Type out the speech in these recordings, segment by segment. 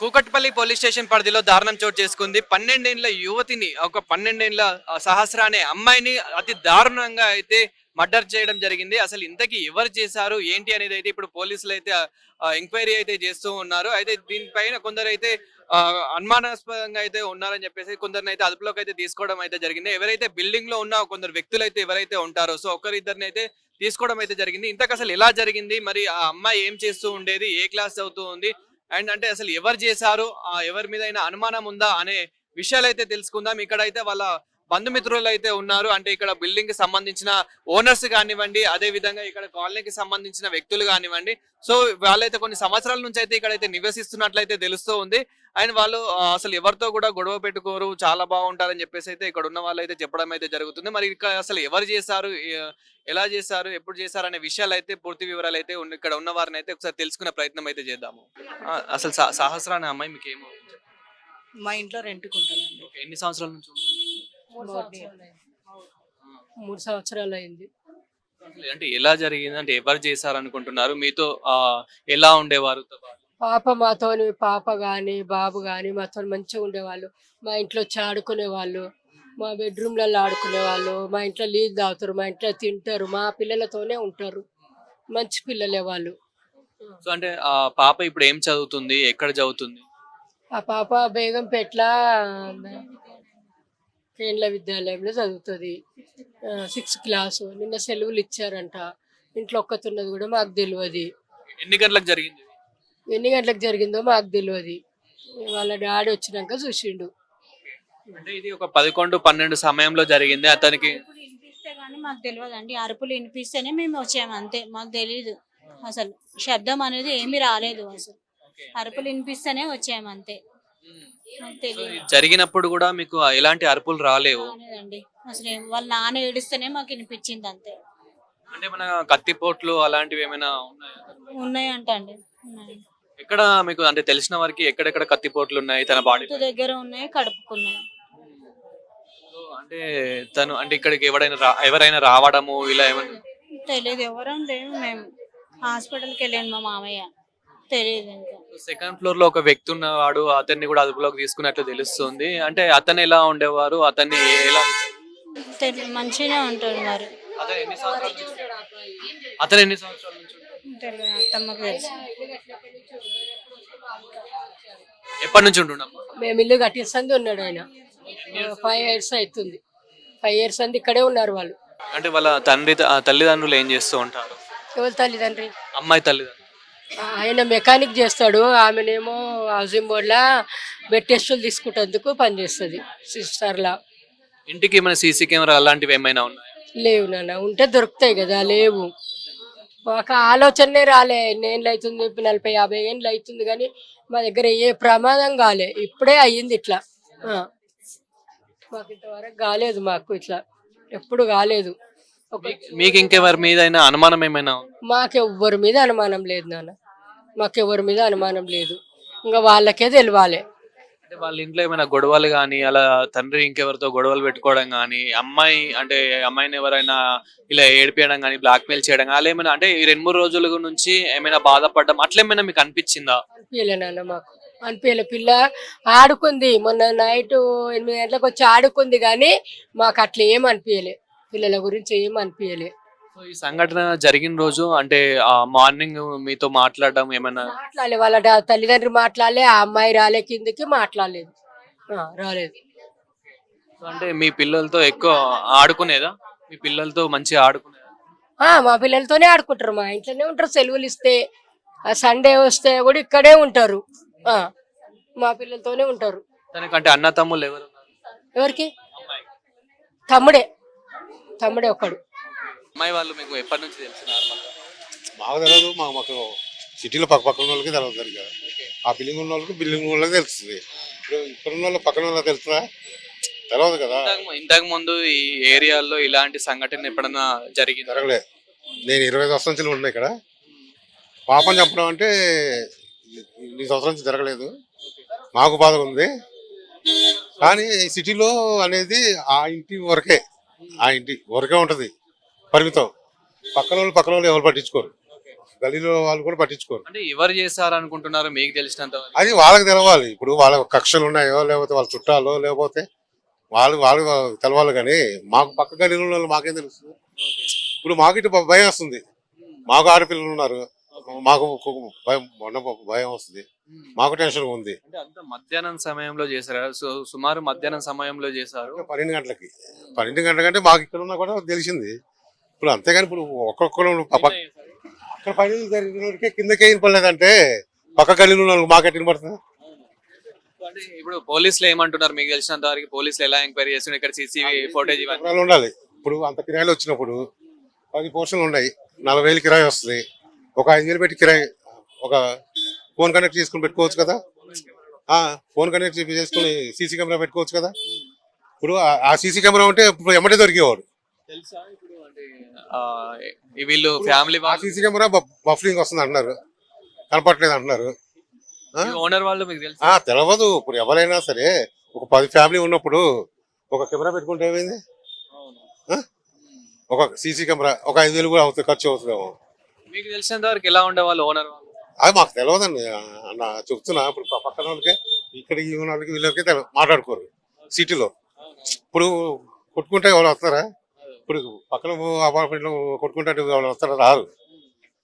Kukatpally police station పరిధిలో దారుణం చోటు చేసుకుంది. పన్నెండేండ్ల యువతిని ఒక పన్నెండేండ్ల సహస్ర అనే అమ్మాయిని అతి దారుణంగా అయితే మర్డర్ చేయడం జరిగింది. అసలు ఇంతకీ ఎవరు చేశారు? ఏంటి అనేది అయితే ఇప్పుడు పోలీసులు అయితే ఎంక్వైరీ అయితే చేస్తూ ఉన్నారు. అయితే దీనిపైన కొందరు అయితే అనుమానాస్పదంగా అయితే ఉన్నారని చెప్పేసి కొందరిని అయితే అదుపులోకి అయితే తీసుకోవడం అయితే జరిగింది. ఎవరైతే బిల్డింగ్లో ఉన్న కొందరు వ్యక్తులు అయితే ఎవరైతే ఉంటారో సో ఒకరిద్దరిని అయితే తీసుకోవడం అయితే జరిగింది. ఇంతకు అసలు ఎలా జరిగింది? మరి ఆ అమ్మాయి ఏం చేస్తూ ఉండేది? ఏ క్లాస్ చదువుతూ ఉంది? అండ్ అంటే అసలు ఎవరు చేశారు? ఆ ఎవరి మీద అయినా అనుమానం ఉందా అనే విషయాలు అయితే తెలుసుకుందాం. ఇక్కడ అయితే వాళ్ళ బంధుమిత్రులు అయితే ఉన్నారు. అంటే ఇక్కడ బిల్డింగ్కి సంబంధించిన ఓనర్స్ కానివ్వండి అదే విధంగా ఇక్కడ కాలనీకి సంబంధించిన వ్యక్తులు కానివ్వండి. సో వాళ్ళైతే కొన్ని సంవత్సరాల నుంచి అయితే ఇక్కడైతే నివసిస్తున్నట్లయితే తెలుస్తూ ఉంది. అండ్ వాళ్ళు అసలు ఎవరితో కూడా గొడవ పెట్టుకోరు చాలా బాగుంటారని చెప్పేసి అయితే ఇక్కడ ఉన్న వాళ్ళు అయితే చెప్పడం అయితే జరుగుతుంది. మరి ఇక్కడ అసలు ఎవరు చేశారు ఎలా చేశారు ఎప్పుడు చేశారు అనే విషయాలు అయితే పూర్తి వివరాలు అయితే ఇక్కడ ఉన్న వారిని అయితే ఒకసారి తెలుసుకునే ప్రయత్నం అయితే చేద్దాము. అసలు సహ- సహస్ర అనే అమ్మాయి మీకు ఏమో మా ఇంట్లో రెంట్కి ఉంటుందండి ఎన్ని సంవత్సరాల నుంచి? మూడు సంవత్సరాలు అయింది. అసలు అంటే ఎలా జరిగింది? అంటే ఎవరు చేశారు అనుకుంటున్నారు మీతో ఎలా ఉండేవారు? పాప మాతోని పాప కానీ బాబు కానీ మాతో మంచిగా ఉండేవాళ్ళు. మా ఇంట్లో వచ్చి ఆడుకునేవాళ్ళు మా బెడ్రూమ్లలో ఆడుకునేవాళ్ళు మా ఇంట్లో నీళ్ళు తాగుతారు మా ఇంట్లో తింటారు మా పిల్లలతోనే ఉంటారు. మంచి పిల్లలే వాళ్ళు. సో అంటే ఆ పాప ఇప్పుడు ఏం చదువుతుంది? ఎక్కడ చదువుతుంది? ఆ పాప బేగంపేట్ల కేంద్ర విద్యాలయంలో చదువుతుంది. Sixth class. నిన్న సెలవులు ఇచ్చారంట. ఇంట్లో ఒక్కతున్నది కూడా మాకు తెలియదు ఎన్ని గంటలకు జరిగింది? ఎన్ని గంటలకు జరిగిందో మాకు తెలియదు వాళ్ళ డాడీ వచ్చినాక చూసిండు. అంటే ఇది ఒక పదకొండు పన్నెండు సమయంలో జరిగింది. అతనికి అరుపులు వినిపిస్తే కానీ మాకు తెలియదు అండి అరుపులు వినిపిస్తేనే మేము వచ్చాము అంతే. మాకు తెలియదు అసలు శబ్దం అనేది ఏమీ రాలేదు అసలు. అరుపులు వినిపిస్తేనే వచ్చాము అంతే. జరిగినప్పుడు కూడా మీకు ఎలాంటి అరుపులు రాలేవు? అసలు వాళ్ళ నాన్న ఏడిస్తేనే మాకు వినిపించింది అంతే. అంటే మన కత్తిపోట్లు అలాంటివి ఏమైనా ఉన్నాయా? ఉన్నాయంట అండి ఉన్నాయి ఎక్కడ మీకు అంటే తెలిసిన వారికి ఎక్కడెక్కడ కత్తిపోట్లు ఉన్నాయి తన బాడీ దగ్గర ఉన్నాయి కడుపుకున్నాయి. అంటే తను అంటే ఇక్కడికి ఎవరైనా రా- ఎవరైనా రావడము ఇలా ఏమైనా తెలియదు ఎవరం లేము మేము. హాస్పిటల్కి వెళ్ళాను మా మామయ్య. తెలియదు ఇంకా. సెకండ్ ఫ్లోర్లో ఒక వ్యక్తి ఉన్నవాడు అతన్ని కూడా అదుపులోకి తీసుకున్నట్లు తెలుస్తుంది. అంటే అతను ఎలా ఉండేవారు? అతన్ని ఎలా తెలి మంచిగానే ఉంటుంది మరి. అతను ఎన్ని సంవత్సరాల అతను ఎన్ని సంవత్సరాల తెలియదు అత్తమ్మకు తెలుసు. ఎప్పటి నుంచి ఉంటున్నాం మేము ఇల్లు కట్టిస్తుంది ఉన్నాడు ఆయన. ఫైవ్ ఇయర్స్ అవుతుంది. ఫైవ్ ఇయర్స్ అంది ఇక్కడే ఉన్నారు వాళ్ళు. అంటే వాళ్ళ తండ్రి తల్లిదండ్రులు ఏం చేస్తూ ఉంటారు? ఎవరి తల్లిదండ్రి? అమ్మాయి తల్లిదండ్రులు. ఆయన మెకానిక్ చేస్తాడు. ఆమెనేమో హౌసింగ్ బోర్డ్లా బెడ్ టెస్టులు తీసుకుంటేందుకు పనిచేస్తుంది సిస్టర్లా. ఇంటికి మన సీసీ కెమెరా అలాంటివి ఏమైనా ఉన్నాయా? లేవు నాన్న ఉంటే దొరుకుతాయి కదా లేవు. ఒక ఆలోచనే రాలే ఎన్నేళ్ళు అవుతుంది ఇప్పుడు నలభై యాభై ఏళ్ళు అవుతుంది కానీ మా దగ్గర ఏ ప్రమాదం కాలే. ఇప్పుడే అయ్యింది ఇట్లా. మాకు ఇంతవరకు కాలేదు మాకు ఇట్లా. ఎప్పుడు కాలేదు. మీకు ఇంకెవరి మీద అనుమానం ఏమైనా? మాకెవ్వరి మీద అనుమానం లేదు నాన్న. మాకెవ్వరి మీద అనుమానం లేదు. ఇంకా వాళ్ళకే తెలియాలి అంటే వాళ్ళ ఇంట్లో ఏమైనా గొడవలు కానీ అలా తండ్రి ఇంకెవరితో గొడవలు పెట్టుకోవడం కానీ అమ్మాయి అంటే అమ్మాయిని ఎవరైనా ఇలా ఏడిపించడం కానీ బ్లాక్మెయిల్ చేయడం కానీ అలా ఏమైనా అంటే ఈ రెండు మూడు రోజుల నుంచి ఏమైనా బాధపడడం అట్లా ఏమైనా మీకు అనిపించిందా? అనిపించలేనా మాకు. అనిపించలే పిల్ల ఆడుకుంది. మొన్న నైట్ ఎనిమిది గంటలకు వచ్చి ఆడుకుంది కానీ మాకు అట్లా ఏం అనిపించలే పిల్లల గురించి ఏం అనిపించలే సో ఈ సంఘటన జరిగిన రోజు అంటే ఆ మార్నింగ్ మీతో మాట్లాడడం ఏమైనా మాట్లాడలే వాళ్ళ డా- తల్లిదండ్రులు మాట్లాడలే ఆ అమ్మాయి రాలే కిందకి మాట్లాడలేదు. ఆ, రాలేదు. సో అంటే మీ పిల్లలతో ఎక్కువ ఆడుకునేదా? మీ పిల్లలతో మంచిగా ఆడుకునేదా? ఆ, మా పిల్లలతోనే ఆడుకుంటారు. మా ఇంట్లోనే ఉంటారు. సెలవులు ఇస్తే ఆ సండే వస్తే కూడా ఇక్కడే ఉంటారు. ఆ, మా పిల్లలతోనే ఉంటారు. తనకంటే అన్న తమ్ముళ్ళు ఎవరు ఉన్నారు? ఎవరికి? అమ్మాయి తమ్ముడే. తమ్ముడే ఒక్కడు. అమ్మాయి వాళ్ళు మీకు ఎప్పటి నుంచి తెలుసు నార్మల్గా మాకు తెలియదు మా మాకు సిటీలో పక్క పక్కన వాళ్ళకి తెలియదు సరిగ్గా. ఆ బిల్డింగ్ ఉన్న వాళ్ళకి బిల్డింగ్ వాళ్ళకి తెలుస్తుంది. ఇక్కడ ఉన్న వాళ్ళు పక్కన వాళ్ళకి తెలుస్తుందా? తెలియదు కదా. ఇంతకు- ముందు ఈ ఏరియాలో ఇలాంటి సంఘటన ఎప్పుడన్నా జరిగింది? జరగలే నేను ఇరవై సంవత్సరాల నుంచి ఉన్నా ఇక్కడ. పాపం చంపడం అంటే ఈ సంవత్సరం నుంచి జరగలేదు. మాకు బాధ ఉంది. కానీ సిటీలో అనేది ఆ ఇంటి వరకే. ఆ ఇంటి వరకే ఉంటది. పరిమితం. పక్కన వాళ్ళు పక్కన వాళ్ళు ఎవరు పట్టించుకోరు. గలీలో వాళ్ళు కూడా పట్టించుకోరు. అంటే ఎవరు చేశారు అనుకుంటున్నారు మీకు తెలిసినంత? అది వాళ్ళకి తెలవాలి. ఇప్పుడు వాళ్ళ కక్షలు ఉన్నాయో లేకపోతే వాళ్ళ చుట్టాలో లేకపోతే వాళ్ళు వాళ్ళు తెలవాలి కానీ మాకు పక్క గలీలో ఉన్న వాళ్ళు మాకేం తెలుస్తుంది ఇప్పుడు మాకు ఇటు భయం వస్తుంది. మాకు ఆడపిల్లలు ఉన్నారు. మాకు భయం భయం వస్తుంది. మాకు టెన్షన్ ఉంది. అంటే అంత మధ్యాహ్నం సమయంలో చేశారు? సో సుమారు మధ్యాహ్నం సమయంలో చేశారు. పన్నెండు గంటలకి. పన్నెండు గంటల కంటే మాకు ఇక్కడ ఉన్నా కూడా తెలిసింది. ఇప్పుడు అంతేగాని ఇప్పుడు ఒక్కొక్కరు అక్కడ పని జరిగిన వాడికే కిందకి ఏం పడలేదంటే పక్క గలీలో ఉన్న వాళ్ళకి మాకెట్ పడుతుంది అంటే ఇప్పుడు పోలీసులు ఏమంటున్నారు? మీకు తెలిసినంత వరకు పోలీసులు ఎలా ఎంక్వైరీ చేస్తున్నారు? ఇక్కడ సీసీవీ ఫోటేజ్ ఇవన్నీ. ఉండాలి. ఇప్పుడు అంత కిరాయిలు వచ్చినప్పుడు పది పోర్షన్లు ఉన్నాయి. నలభై వేలు కిరాయి వస్తుంది. ఒక ఐదు వేలు పెట్టి కిరాయి ఒక ఫోన్ కనెక్ట్ చేసుకుని పెట్టుకోవచ్చు కదా? ఆ, ఫోన్ కనెక్ట్ చేసి- చేసుకుని సీసీ కెమెరా పెట్టుకోవచ్చు కదా? ఇప్పుడు ఆ- ఆ సీసీ కెమెరా ఉంటే ఇప్పుడు ఎమ్మటే దొరికేవాడు. తెలుసా ఇప్పుడు? అంటే వీళ్ళు ఫ్యామిలీ సీసీ కెమెరా బఫరింగ్ వస్తుంది అంటున్నారు. కనపట్లేదు అంటున్నారు? ఓనర్ వాళ్ళు మీకు తెలుసు? ఆ తెలవదు. ఇప్పుడు ఎవరైనా సరే ఒక పది ఫ్యామిలీ ఉన్నప్పుడు ఒక కెమెరా పెట్టుకుంటే ఏమైంది? ఒక సీసీ కెమెరా ఒక ఐదు వేలు కూడా అవుతుంది ఖర్చు అవుతుందేమో. మీకు తెలిసినంత వరకు ఎలా ఉండేవాళ్ళు ఓనర్ వాళ్ళు? అది మాకు తెలియదండి అన్న చెప్తున్నా ఇప్పుడు పక్కన వాళ్ళకి ఇక్కడ ఈ వాళ్ళకి వీళ్ళకి మాట్లాడుకోరు. సిటీలో. ఇప్పుడు కొట్టుకుంటే ఎవరు వస్తారా? ఇప్పుడు పక్కన అపార్ట్మెంట్లో కొట్టుకుంటే వాళ్ళు వస్తారా? రారు.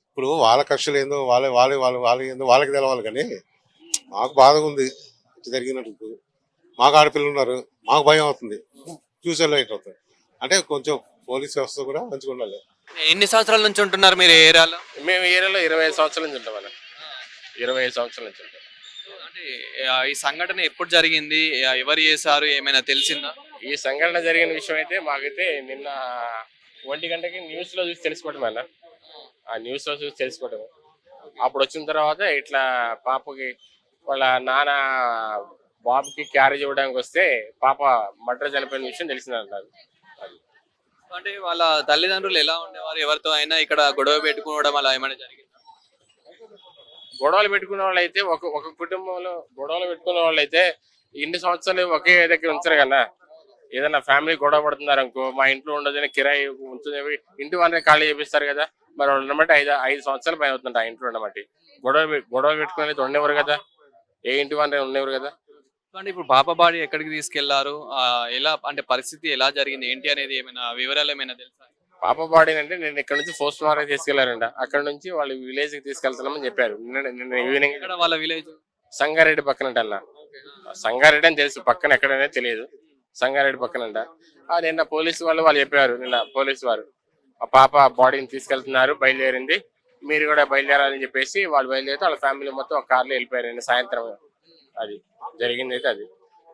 ఇప్పుడు వాళ్ళ కక్షలు ఏందో వాళ్ళే వాళ్ళే వాళ్ళు వాళ్ళ ఏందో వాళ్ళకి తెలవాలి కానీ మాకు బాధగా ఉంది. ఇట్లా జరిగినట్టు మాకు ఆడపిల్లలు ఉన్నారు. మాకు భయం అవుతుంది. ఫ్యూచర్లో ఇట్లా అవుతుంది? అంటే కొంచెం పోలీస్ వ్యవస్థ కూడా మంచిగా ఉండాలి. ఎన్ని సంవత్సరాల నుంచి ఉంటున్నారు మీరు ఏ ఏరియాలో? మేము ఏరియాలో ఇరవై ఐదు సంవత్సరాల నుంచి ఉంటాం ఇరవై ఐదు సంవత్సరాల నుంచి ఉంటాం. అంటే ఈ సంఘటన ఎప్పుడు జరిగింది? ఎవరు చేశారు? ఏమైనా తెలిసిందా? ఈ సంఘటన జరిగిన విషయం అయితే మాకైతే నిన్న ఒంటి గంటకి న్యూస్లో చూసి తెలుసుకోవటం అన్న. ఆ న్యూస్లో చూసి తెలుసుకోవటం. అప్పుడు వచ్చిన తర్వాత ఇట్లా పాపకి వాళ్ళ నాన్న బాబుకి క్యారేజ్ ఇవ్వడానికి వస్తే పాప మటర్ చనిపోయిన విషయం తెలిసిందంట. అది అంటే వాళ్ళ తల్లిదండ్రులు ఎలా ఉండేవారు? ఎవరితో అయినా ఇక్కడ గొడవ పెట్టుకోవడం అలా ఏమైనా జరిగిందా? గొడవలు పెట్టుకునే వాళ్ళు అయితే ఒక ఒక కుటుంబంలో గొడవలు పెట్టుకునే వాళ్ళు అయితే ఇన్ని సంవత్సరాలు ఒకే దగ్గర ఉంచరు కదా ఏదైనా ఫ్యామిలీ గొడవ పడుతున్నారు అనుకో మా ఇంట్లో ఉండదని కిరాయి ఉంటుంది ఇంటి వాళ్ళని ఖాళీ చేపిస్తారు కదా. మరి వాళ్ళు ఉండమంటే ఐదు ఐదు సంవత్సరాలు పైన అవుతుంది ఆ ఇంట్లో ఉండమంటే. గొడవ గొడవ పెట్టుకుని అయితే ఉండేవారు కదా. ఏ ఇంటి వాళ్ళని ఉండేవారు కదా. అంటే ఇప్పుడు పాప బాడీ ఎక్కడికి తీసుకెళ్ళారు? ఎలా అంటే పరిస్థితి ఎలా జరిగింది? ఏంటి అనేది ఏమైనా వివరాలు ఏమైనా తెలుసా? పాప బాడీ అంటే నేను ఇక్కడ నుంచి పోస్ట్ మార్టం తీసుకెళ్ళారంట. అక్కడ నుంచి వాళ్ళు విలేజ్కి తీసుకెళ్తున్నామని చెప్పారు. నిన్న ఈవినింగ్ వాళ్ళ విలేజ్? సంగారెడ్డి పక్కన అన్న. సంగారెడ్డి అని తెలుసు. పక్కన ఎక్కడనే తెలియదు. సంగారెడ్డి పక్కనంట. నిన్న పోలీసు వాళ్ళు వాళ్ళు చెప్పారు నిన్న పోలీసు వారు. ఆ పాప బాడీని తీసుకెళ్తున్నారు బయలుదేరింది. మీరు కూడా బయలుదేరాలని చెప్పేసి వాళ్ళు బయలుదేరితే వాళ్ళ ఫ్యామిలీ మొత్తం ఒక కార్లో వెళ్ళిపోయారు నిన్న సాయంత్రం. అది జరిగింది అయితే అది.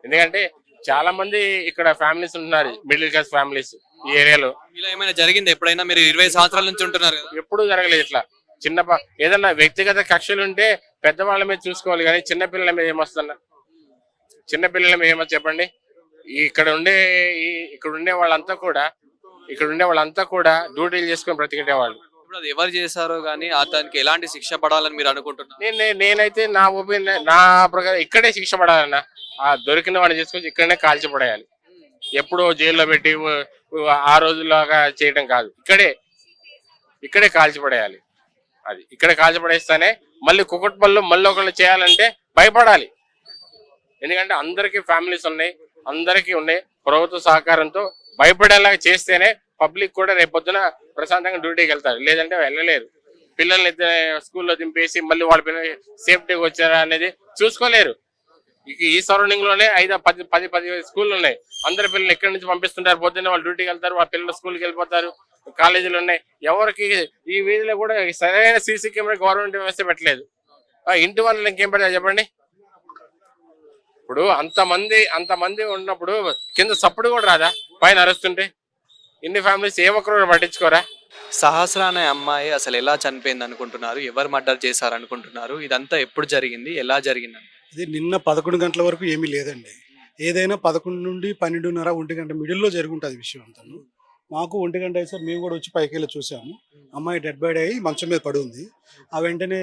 ఎందుకంటే చాలా మంది ఇక్కడ ఫ్యామిలీస్ ఉంటున్నారు మిడిల్ క్లాస్ ఫ్యామిలీస్ ఈ ఏరియాలో. ఇలా ఏమైనా జరిగింది? ఎప్పుడైనా మీరు ఇరవై సంవత్సరాల నుంచి ఉంటున్నారు ఎప్పుడూ జరగలేదు ఇట్లా. చిన్న ఏదన్నా వ్యక్తిగత కక్షలు ఉంటే పెద్దవాళ్ళ మీద చూసుకోవాలి కానీ చిన్న పిల్లల మీద ఏమొస్తుందా చిన్న పిల్లల మీద ఏమో చెప్పండి. ఇక్కడ ఉండే ఇక్కడ ఉండే వాళ్ళంతా కూడా ఇక్కడ ఉండే వాళ్ళంతా కూడా డ్యూటీలు చేసుకొని బ్రతికేటే వాళ్ళు ఇప్పుడు అది ఎవరు చేశారో గానీ అతనికి ఎలాంటి శిక్ష పడాలని మీరు అనుకుంటున్నారు? నేను నేనైతే నా ఒపీనియన్ నా ప్రకారం ఇక్కడే శిక్ష పడాలన్న ఆ దొరికిన వాడిని చేసుకొని ఇక్కడనే కాల్చి పడేయాలి ఎప్పుడో జైల్లో పెట్టి ఆ రోజులాగా చేయడం కాదు. ఇక్కడే ఇక్కడే కాల్చి పడేయాలి అది ఇక్కడే కాల్చి పడేస్తానే మళ్ళీ కుక్కట్పల్లిలో మళ్ళీ ఒకళ్ళు చేయాలంటే భయపడాలి. ఎందుకంటే అందరికీ ఫ్యామిలీస్ ఉన్నాయి. అందరికీ ఉన్నాయి ప్రభుత్వ సహకారంతో భయపడేలాగా చేస్తేనే పబ్లిక్ కూడా రేపొద్దున ప్రశాంతంగా డ్యూటీకి వెళ్తారు. లేదంటే వెళ్ళలేరు. పిల్లల్ని స్కూల్లో దింపేసి మళ్ళీ వాళ్ళ పిల్లలు సేఫ్టీగా వచ్చారా అనేది చూసుకోలేరు. ఈ సరౌండింగ్లోనే ఐదు పది పది పది స్కూళ్ళు ఉన్నాయి. అందరి పిల్లలు ఎక్కడి నుంచి పంపిస్తుంటారు? పొద్దున్నే వాళ్ళు డ్యూటీకి వెళ్తారు వాళ్ళ పిల్లలు స్కూల్కి వెళ్ళిపోతారు కాలేజీలు ఉన్నాయి. ఎవరికి ఈ వీధిలో కూడా సరైన సీసీ కెమెరా గవర్నమెంట్ వ్యవస్థ పెట్టలేదు. ఇంటి వాళ్ళని ఇంకేం పెడతారు చెప్పండి? ఇప్పుడు అంతమంది అంతమంది ఉన్నప్పుడు కింద సప్పుడు కూడా రాదా? పైన అరుస్తుంటే? ఇన్ని ఫ్యామిలీస్ ఏ ఒక్కరు కూడా పట్టించుకోరా? సహస్ర అనే అమ్మాయి అసలు ఎలా చనిపోయింది అనుకుంటున్నారు? ఎవరు మర్డర్ చేశారు అనుకుంటున్నారు? ఇదంతా ఎప్పుడు జరిగింది? ఎలా జరిగింది? ఇది నిన్న పదకొండు గంటల వరకు ఏమీ లేదండి. ఏదైనా పదకొండు నుండి పన్నెండున్నర ఒంటి గంట మిడిల్లో జరుగుంటుంది విషయం అంతా మాకు ఒంటి గంట అయితే మేము కూడా వచ్చి పైకి వెళ్ళి చూసాము. అమ్మాయి డెడ్ బాడీ అయ్యి మంచం మీద పడి ఉంది. ఆ వెంటనే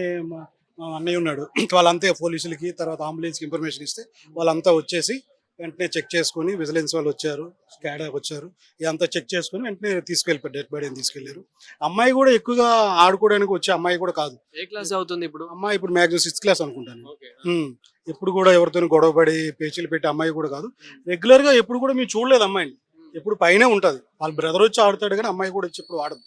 అన్నయ్య ఉన్నాడు. వాళ్ళంతా పోలీసులకి తర్వాత అంబులెన్స్కి ఇన్ఫర్మేషన్ ఇస్తే వాళ్ళంతా వచ్చేసి వెంటనే చెక్ చేసుకొని విజిలెన్స్ వాళ్ళు వచ్చారు స్కాడా వచ్చారు ఇదంతా చెక్ చేసుకొని వెంటనే తీసుకెళ్ళిపోయారు డెడ్ బాడీని తీసుకెళ్ళారు అమ్మాయి కూడా ఎక్కువగా ఆడుకోవడానికి వచ్చే అమ్మాయి కూడా కాదు. ఏ క్లాస్ అవుతుంది ఇప్పుడు? అమ్మాయి ఇప్పుడు మ్యాక్సిమం సిక్స్త్ క్లాస్ అనుకుంటాను. ఎప్పుడు కూడా ఎవరితో గొడవ పడి పేచీలు పెట్టి అమ్మాయి కూడా కాదు. రెగ్యులర్గా ఎప్పుడు కూడా మేము చూడలేదు అమ్మాయిని. ఎప్పుడు పైనే ఉంటది. వాళ్ళ బ్రదర్ వచ్చి ఆడుతాడు కానీ అమ్మాయి కూడా వచ్చి ఎప్పుడు ఆడదు.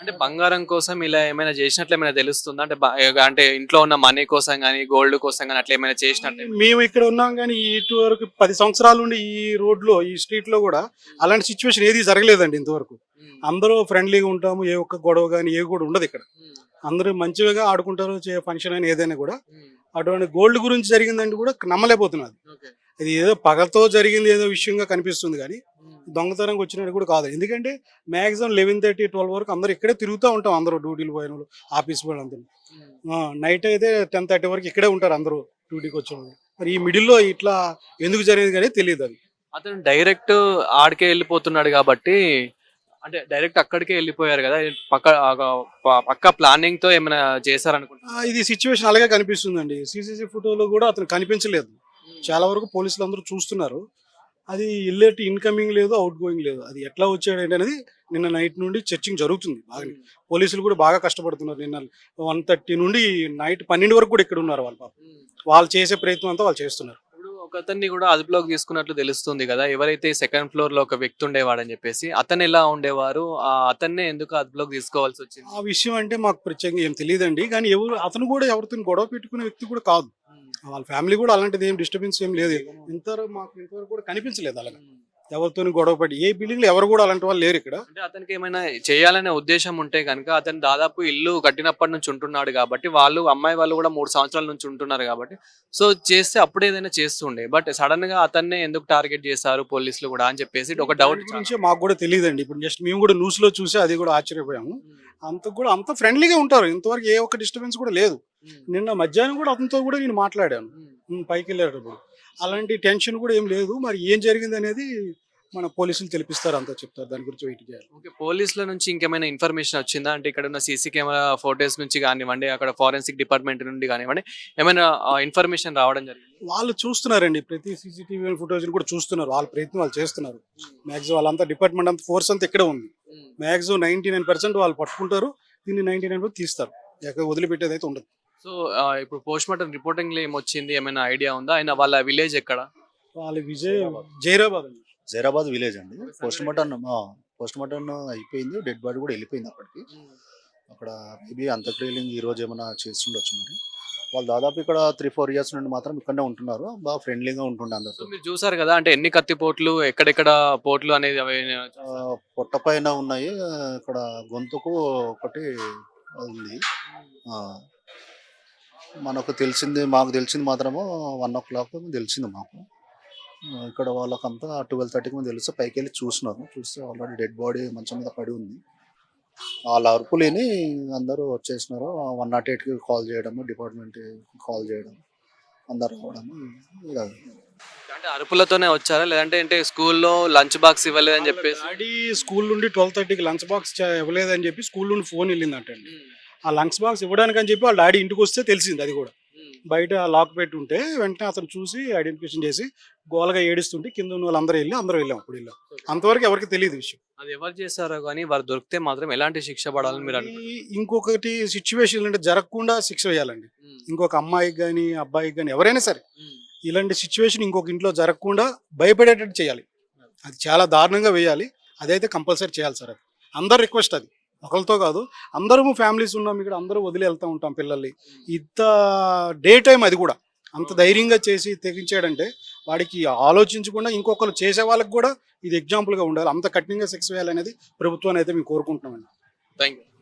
అంటే బంగారం కోసం ఇలా ఏమైనా చేసినట్లు ఏమైనా తెలుస్తుందా? అంటే బ- అంటే ఇంట్లో ఉన్న మనీ కోసం కానీ గోల్డ్ కోసం కానీ అట్లా ఏమైనా చేసినట్టు మేము ఇక్కడ ఉన్నాం కానీ ఇటు వరకు పది సంవత్సరాల నుండి ఈ రోడ్లో ఈ స్ట్రీట్లో కూడా అలాంటి సిచ్యువేషన్ ఏది జరగలేదండి ఇంతవరకు. అందరూ ఫ్రెండ్లీగా ఉంటాము ఏ ఒక్క గొడవ కానీ ఏ కూడా ఉండదు ఇక్కడ. అందరూ మంచిగా ఆడుకుంటారు ఫంక్షన్ అని ఏదైనా కూడా. అటువంటి గోల్డ్ గురించి జరిగిందంటే కూడా నమ్మలేకపోతున్నది ఇది ఏదో పగతో జరిగింది ఏదో విషయంగా కనిపిస్తుంది కానీ దొంగతనంగా వచ్చినట్టు కూడా కాదు. ఎందుకంటే మాక్సిమం లెవెన్ థర్టీ ట్వెల్వ్ వరకు అందరూ ఇక్కడే తిరుగుతూ ఉంటాం అందరూ డ్యూటీలు పోయిన వాళ్ళు ఆఫీస్ పోయిన అందరూ నైట్ అయితే టెన్ థర్టీ వరకు ఇక్కడే ఉంటారు అందరూ డ్యూటీకి వచ్చిన మరి ఈ మిడిల్లో ఇట్లా ఎందుకు జరిగింది కానీ తెలియదు అది. అతను డైరెక్ట్ ఆడికే వెళ్ళిపోతున్నాడు కాబట్టి అంటే డైరెక్ట్ అక్కడికే వెళ్ళిపోయారు కదా పక్క పక్క ప్లానింగ్తో ఏమైనా చేశారనుకుంటా ఆ, ఇది సిచ్యువేషన్ అలాగే కనిపిస్తుందండి. సీసీసీ ఫోటోలో కూడా అతను కనిపించలేదు. చాలా వరకు పోలీసులు అందరూ చూస్తున్నారు. అది ఇల్లేటి ఇన్కమింగ్ లేదు అవుట్ గోయింగ్ లేదు. అది ఎట్లా వచ్చాడు ఏంటి అనేది నిన్న నైట్ నుండి చర్చింగ్ జరుగుతుంది బాగా పోలీసులు కూడా బాగా కష్టపడుతున్నారు నిన్న వన్ థర్టీ నుండి నైట్ పన్నెండు వరకు కూడా ఇక్కడ ఉన్నారు వాళ్ళు పాపం. వాళ్ళు చేసే ప్రయత్నం అంతా వాళ్ళు చేస్తున్నారు. ఇప్పుడు ఒక అతన్ని కూడా అదుపులోకి తీసుకున్నట్లు తెలుస్తుంది కదా. ఎవరైతే సెకండ్ ఫ్లోర్లో ఒక వ్యక్తి ఉండేవాడని చెప్పేసి అతను ఎలా ఉండేవారు? ఆ అతన్నే ఎందుకు అదుపులోకి తీసుకోవాల్సి వచ్చింది? ఆ విషయం అంటే మాకు ప్రత్యేకంగా ఏం తెలియదండి. కానీ ఎవరు అతను కూడా ఎవరితో గొడవ పెట్టుకునే వ్యక్తి కూడా కాదు. వాళ్ళ ఫ్యామిలీ కూడా అలాంటిది ఏం డిస్టర్బెన్స్ ఏం లేదు. ఇంతవరకు మాకు ఇంతవరకు కూడా కనిపించలేదు అలాగా. ఎవరితో గొడవ పడి ఏ బిల్డింగ్లో ఎవరు కూడా అలాంటి వాళ్ళు లేరు ఇక్కడ. అంటే అతనికి ఏమైనా చేయాలనే ఉద్దేశం ఉంటే కనుక అతను దాదాపు ఇల్లు కట్టినప్పటి నుంచి ఉంటున్నాడు కాబట్టి వాళ్ళు అమ్మాయి వాళ్ళు కూడా మూడు సంవత్సరాల నుంచి ఉంటున్నారు కాబట్టి. సో చేస్తే అప్పుడు ఏదైనా చేస్తుండే. బట్ సడన్గా అతన్నే ఎందుకు టార్గెట్ చేశారు పోలీసులు కూడా అని చెప్పేసి ఒక డౌట్ గురించి మాకు కూడా తెలియదండి. ఇప్పుడు జస్ట్ మేము కూడా న్యూస్లో చూసి అది కూడా ఆశ్చర్యపోయాము. అంత కూడా అంత ఫ్రెండ్లీగా ఉంటారు. ఇంతవరకు ఏ ఒక్క డిస్టర్బెన్స్ కూడా లేదు. నిన్న మధ్యాహ్నం కూడా అతనితో కూడా నేను మాట్లాడాను. ఉమ్, పైకి వెళ్ళేటప్పుడు అలాంటి టెన్షన్ కూడా ఏం లేదు. మరి ఏం జరిగింది అనేది మన పోలీసులు తెలిపిస్తారు. అంతా చెప్తారు. దాని గురించి వెయిట్ చేయాలి. ఓకే. పోలీసుల నుంచి ఇంకేమైనా ఇన్ఫర్మేషన్ వచ్చిందా? అంటే ఇక్కడ ఉన్న సీసీ కెమెరా ఫోటోస్ నుంచి కానివ్వండి అక్కడ ఫారెన్సిక్ డిపార్ట్మెంట్ నుండి కానివ్వండి ఏమైనా ఇన్ఫర్మేషన్ రావడం జరిగింది? వాళ్ళు చూస్తున్నారండి. ప్రతి సీసీటీవీ ఫుటేజ్ కూడా చూస్తున్నారు. వాళ్ళ ప్రయత్నం వాళ్ళు చేస్తున్నారు. మ్యాక్సిమం వాళ్ళంతా డిపార్ట్మెంట్ అంతా ఫోర్స్ అంతా ఇక్కడే ఉంది. మ్యాక్సిమం నైన్టీ నైన్ పర్సెంట్ వాళ్ళు పట్టుకుంటారు. దీన్ని నైన్టీ నైన్ తీస్తారు. ఎక్కడ వదిలిపెట్టేది అయితే ఉండదు. సో ఇప్పుడు పోస్ట్ మార్టం రిపోర్టింగ్లో ఏమొచ్చింది? ఏమైనా ఐడియా ఉందా? ఆయన వాళ్ళ విలేజ్ ఎక్కడ? వాళ్ళ విజయ్ జైరాబాద్ అండి. జైరాబాద్ విలేజ్ అండి. పోస్ట్ మార్టం పోస్ట్ మార్టం అయిపోయింది. డెడ్ బాడీ కూడా వెళ్ళిపోయింది అప్పటికి. అక్కడ మేబీ అంత్యక్రియలు ఈ రోజు ఏమైనా చేస్తుండొచ్చు మరి. వాళ్ళు దాదాపు ఇక్కడ త్రీ ఫోర్ ఇయర్స్ నుండి మాత్రం ఇక్కడనే ఉంటున్నారు. బాగా ఫ్రెండ్లీగా ఉంటుండే సో అందరితో మీరు చూసారు కదా అంటే ఎన్ని కత్తి పోట్లు ఎక్కడెక్కడ పోట్లు అనేది అవి పొట్ట పైన ఉన్నాయి. ఇక్కడ గొంతుకు ఒకటి ఉంది. ఆ, మనకు తెలిసింది మాకు తెలిసింది మాత్రము వన్ ఓ క్లాక్ తెలిసింది మాకు. ఇక్కడ వాళ్ళకంతా ట్వెల్వ్ థర్టీకి ముందు తెలిస్తే పైకి వెళ్ళి చూసినారు చూస్తే ఆల్రెడీ డెడ్ బాడీ మంచం మీద పడి ఉంది. వాళ్ళ అరుపులేని అందరూ వచ్చేసినారు. వన్ నాట్ ఎయిట్కి కాల్ చేయడము డిపార్ట్మెంట్ కాల్ చేయడం అందరు రావడము అంటే అరుపులతోనే వచ్చారా? లేదంటే అంటే స్కూల్లో లంచ్ బాక్స్ ఇవ్వలేదని చెప్పేసి? డాడీ స్కూల్ నుండి ట్వెల్వ్ థర్టీకి లంచ్ బాక్స్ ఇవ్వలేదని చెప్పి స్కూల్ నుండి ఫోన్ వెళ్ళిందంటండి. ఆ లంచ్ బాక్స్ ఇవ్వడానికి అని చెప్పి వాళ్ళ డాడీ ఇంటికి వస్తే తెలిసింది అది కూడా. బయట లాక్ పెట్టి ఉంటే వెంటనే అతను చూసి ఐడెంటిఫికేషన్ చేసి గోలగా ఏడుస్తుంటే కింద ఉన్న వాళ్ళందరూ వెళ్ళి అందరూ వెళ్ళాం అప్పుడు వెళ్ళాం అంతవరకు ఎవరికి తెలియదు విషయం. అది ఎవరు చేశారో కానీ వారు దొరికితే మాత్రం ఎలాంటి శిక్ష పడాలని మీరు ఇంకొకటి సిచ్యువేషన్ అంటే జరగకుండా శిక్ష వేయాలండి. ఇంకొక అమ్మాయికి కానీ అబ్బాయికి కానీ ఎవరైనా సరే ఇలాంటి సిచ్యువేషన్ ఇంకొక ఇంట్లో జరగకుండా భయపడేటట్టు చేయాలి. అది చాలా దారుణంగా వేయాలి. అదైతే కంపల్సరీ చేయాలి సార్ అది. అందరు రిక్వెస్ట్ అది. ఒకరితో కాదు అందరము ఫ్యామిలీస్ ఉన్నాం ఇక్కడ అందరూ వదిలి వెళ్తూ ఉంటాం పిల్లల్ని. ఇంత డే టైం అది కూడా. అంత ధైర్యంగా చేసి తెగించాడంటే వాడికి ఆలోచించకుండా ఇంకొకరు చేసే వాళ్ళకి కూడా ఇది ఎగ్జాంపుల్గా ఉండాలి. అంత కఠినంగా శిక్ష వేయాలనేది ప్రభుత్వాన్ని అయితే మేము కోరుకుంటున్నామండి. Thank you